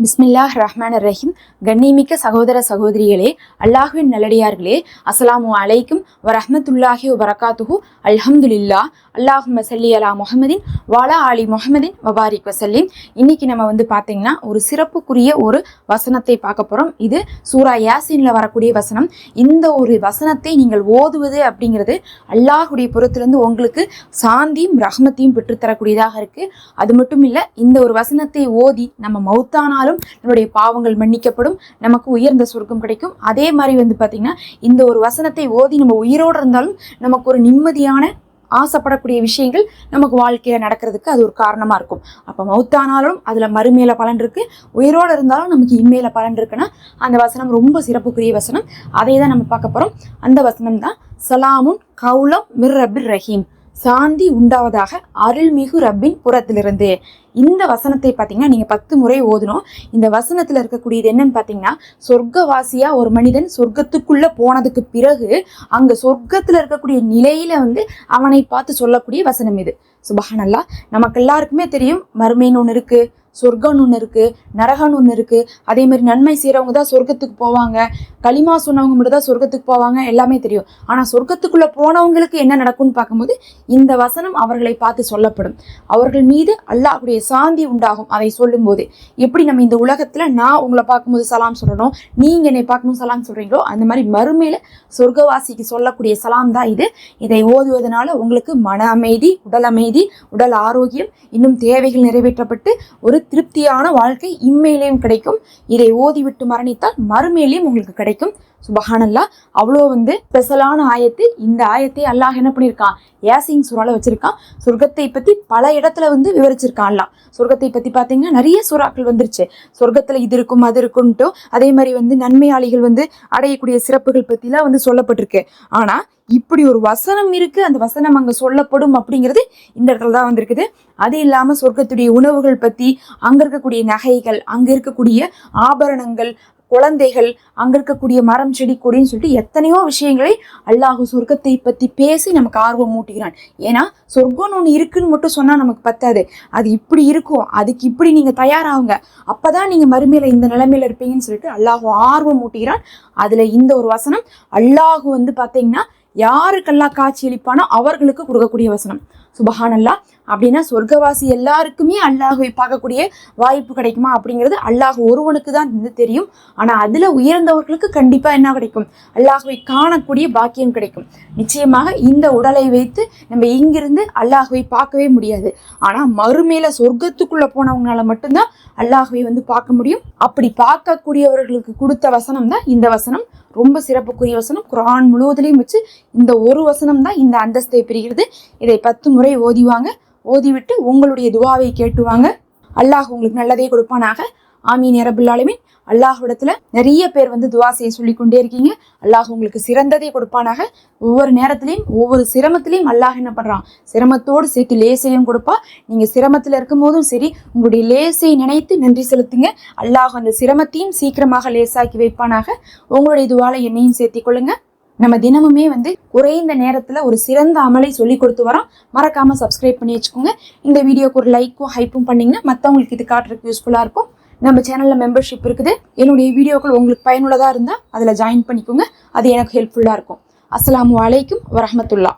பிஸ்மில்லாஹ் ரஹ்மான் ரஹீம் கண்ணிமிக்க சகோதர சகோதரிகளே அல்லாஹுவின் நல்லடியார்களே அஸ்ஸலாமு அலைக்கும் வரஹ்மத்துல்லாஹி வபரகாத்துஹு. அல்ஹம்துலில்லா அல்லாஹ் மசல்லி அலா முஹம்மதின் வாலா அலி முஹம்மதின் வபாரிக் வசல்லிம் இன்னைக்கு நம்ம வந்து பார்த்தீங்கன்னா ஒரு சிறப்புக்குரிய ஒரு வசனத்தை பார்க்க போகிறோம் இது சூரா யாசினில் வரக்கூடிய வசனம். இந்த ஒரு வசனத்தை நீங்கள் ஓதுவது அப்படிங்கிறது அல்லாஹுடைய புறத்திலிருந்து உங்களுக்கு சாந்தியும் ரஹ்மத்தையும் பெற்றுத்தரக்கூடியதாக இருக்குது அது மட்டும் இல்லை இந்த ஒரு வசனத்தை ஓதி நம்ம மௌத்தானாலும் நம்மளுடைய பாவங்கள் மன்னிக்கப்படும். நமக்கு உயர்ந்த சொர்க்கம் கிடைக்கும். அதே மாதிரி வந்து பார்த்திங்கன்னா இந்த ஒரு வசனத்தை ஓதி நம்ம உயிரோடு இருந்தாலும் நமக்கு ஒரு நிம்மதியான ஆசைப்படக்கூடிய விஷயங்கள் நமக்கு வாழ்க்கையில் நடக்கிறதுக்கு அது ஒரு காரணமாக இருக்கும். அப்போ மௌத்தானாலும் அதில் மறுமையில பலன் இருக்குது உயிரோடு இருந்தாலும் நமக்கு இம்மையில பலன் இருக்குன்னா அந்த வசனம் ரொம்ப சிறப்புக்குரிய வசனம். அதை தான் நம்ம பார்க்க போகிறோம் அந்த வசனம் தான் சலாமுன் கவுலம் மிர் ரபிர் ரஹீம். சாந்தி உண்டாவதாக அருள்மிகு ரப்பின் புறத்திலிருந்து. இந்த வசனத்தை பார்த்தீங்கன்னா நீங்கள் பத்து முறை ஓதணும். இந்த வசனத்தில் இருக்கக்கூடியது என்னன்னு பார்த்தீங்கன்னா சொர்க்கவாசியாக ஒரு மனிதன் சொர்க்கத்துக்குள்ளே போனதுக்கு பிறகு அங்கே சொர்க்கத்தில் இருக்கக்கூடிய நிலையில வந்து அவனை பார்த்து சொல்லக்கூடிய வசனம் இது. சுபஹானல்லா நமக்கு எல்லாருக்குமே தெரியும் மறுமைன்னு ஒன்று இருக்குது சொர்க்கம்னு ஒன்று இருக்குது நரகம்னு ஒன்று இருக்குது அதே மாதிரி நன்மை செய்கிறவங்க தான் சொர்க்கத்துக்கு போவாங்க. களிமா சொன்னவங்க மட்டும் தான் சொர்க்கத்துக்கு போவாங்க எல்லாமே தெரியும். ஆனால் சொர்க்கத்துக்குள்ளே போனவங்களுக்கு என்ன நடக்கும்னு பார்க்கும்போது இந்த வசனம் அவர்களை பார்த்து சொல்லப்படும். அவர்கள் மீது அல்லாஹுடைய சாந்தி உண்டாகும் அதை சொல்லும்போது. எப்படி நம்ம இந்த உலகத்தில் நான் உங்களை பார்க்கும்போது சலாம் சொல்லணும் நீங்கள் என்னை பார்க்கும்போது சலாம் சொல்கிறீங்களோ அந்த மாதிரி மறுமையில் சொர்க்கவாசிக்கு சொல்லக்கூடிய சலாம் தான் இது. இதை ஓதுவதனால உங்களுக்கு மன அமைதி உடல் அமைதி உடல் ஆரோக்கியம் இன்னும் தேவைகள் நிறைவேற்றப்பட்டு ஒரு திருப்தியான வாழ்க்கை இம்மையிலையும் கிடைக்கும். இதை ஓதிவிட்டு மரணித்தால் மறுமையிலையும் உங்களுக்கு கிடைக்கும். சுபஹானல்லா அவ்வளோ வந்து ஸ்பெஷலான ஆயத்து இந்த ஆயத்தை அல்லாஹ் என்ன பண்ணியிருக்கான் ஏசிங் சுறால வச்சிருக்கான். சொர்க்கத்தை பற்றி பல இடத்துல வந்து விவரிச்சிருக்கான் அல்லாஹ் சொர்க்கத்தை பற்றி பார்த்தீங்கன்னா நிறைய சுறாக்கள் வந்துருச்சு. சொர்க்கத்தில் இது இருக்கும் அது இருக்கும்ட்டு அதே மாதிரி வந்து நன்மையாளிகள் வந்து அடையக்கூடிய சிறப்புகள் பற்றிலாம் வந்து சொல்லப்பட்டிருக்கு. ஆனால் இப்படி ஒரு வசனம் இருக்கு அந்த வசனம் அங்கே சொல்லப்படும் அப்படிங்கிறது இந்த இடத்துல தான் வந்திருக்குது. அது இல்லாமல் சொர்க்கத்துடைய உணவுகள் பற்றி அங்கே இருக்கக்கூடிய நகைகள் அங்கே இருக்கக்கூடிய ஆபரணங்கள் குழந்தைகள் அங்கே இருக்கக்கூடிய மரம் செடி கொடின்னு சொல்லிட்டு எத்தனையோ விஷயங்களை அல்லாஹு சொர்க்கத்தை பற்றி பேசி நமக்கு ஆர்வம் மூட்டுகிறான் ஏன்னா சொர்க்கம்னு ஒன்று இருக்குன்னு மட்டும் சொன்னால் நமக்கு பத்தாது. அது இப்படி இருக்கும் அதுக்கு இப்படி நீங்கள் தயாராகுங்க. அப்போ தான் நீங்கள் மறுமையில் இந்த நிலைமையில இருப்பீங்கன்னு சொல்லிட்டு அல்லாஹு ஆர்வம் மூட்டுகிறான் அதில் இந்த ஒரு வசனம் அல்லாஹு வந்து பார்த்தீங்கன்னா யாருக்கெல்லாம் காட்சியளிப்பானோ அவர்களுக்கு கொடுக்கக்கூடிய வசனம். சுபஹானல்லா அப்படின்னா சொர்க்கவாசி எல்லாருக்குமே அல்லாஹுவை பார்க்கக்கூடிய வாய்ப்பு கிடைக்குமா அப்படிங்கிறது அல்லாஹ் ஒருவனுக்கு தான் வந்து தெரியும். ஆனால் அதில் உயர்ந்தவர்களுக்கு கண்டிப்பாக என்ன கிடைக்கும்? அல்லாஹுவை காணக்கூடிய பாக்கியம் கிடைக்கும். நிச்சயமாக இந்த உடலை வைத்து நம்ம இங்கிருந்து அல்லாஹுவை பார்க்கவே முடியாது. ஆனால் மறுமையில சொர்க்கத்துக்குள்ளே போனவங்களால மட்டும்தான் அல்லாஹுவை வந்து பார்க்க முடியும். அப்படி பார்க்கக்கூடியவர்களுக்கு கொடுத்த வசனம் தான் இந்த வசனம். ரொம்ப சிறப்புக்குரிய வசனம். குரான் முழுவதிலையும் வச்சு இந்த ஒரு வசனம் தான் இந்த அந்தஸ்தை பிரிகிறது. இதை பத்து முறை ஓதிவாங்க ஓதிவிட்டு உங்களுடைய துவாவை கேட்டுவாங்க அல்லாஹ் உங்களுக்கு நல்லதே கொடுப்பானாக. ஆமீன் இரபுல்லாலுமின் அல்லாஹ்விடத்துல நிறைய பேர் வந்து துவா செய்ய சொல்லி கொண்டே இருக்கீங்க. அல்லாஹ் உங்களுக்கு சிறந்ததை கொடுப்பானாக. ஒவ்வொரு நேரத்திலையும் ஒவ்வொரு சிரமத்திலையும் அல்லாஹ் என்ன பண்றான்? சிரமத்தோடு சேர்த்து லேசையும் கொடுப்பா. நீங்க சிரமத்தில் இருக்கும் போதும் சரி உங்களுடைய லேசை நினைத்து நன்றி செலுத்துங்க. அல்லாஹ் அந்த சிரமத்தையும் சீக்கிரமாக லேசாக்கி வைப்பானாக. உங்களுடைய துவால என்னையும் சேர்த்திக் கொள்ளுங்க. நம்ம தினமுமே வந்து குறைந்த நேரத்தில் ஒரு சிறந்த அமலை சொல்லி கொடுத்து வரோம். மறக்காமல் சப்ஸ்கிரைப் பண்ணி வச்சுக்கோங்க. இந்த வீடியோக்கு ஒரு லைக்கும் ஹைப்பும் பண்ணிங்கன்னா மற்றவங்களுக்கு இது காட்டுறதுக்கு யூஸ்ஃபுல்லாக இருக்கும். நம்ம சேனலில் மெம்பர்ஷிப் இருக்குது. என்னுடைய வீடியோக்கள் உங்களுக்கு பயனுள்ளதாக இருந்தால் அதில் ஜாயின் பண்ணிக்கோங்க. அது எனக்கு ஹெல்ப்ஃபுல்லாக இருக்கும். அஸ்ஸலாமு அலைக்கும் வரஹமத்துல்லா.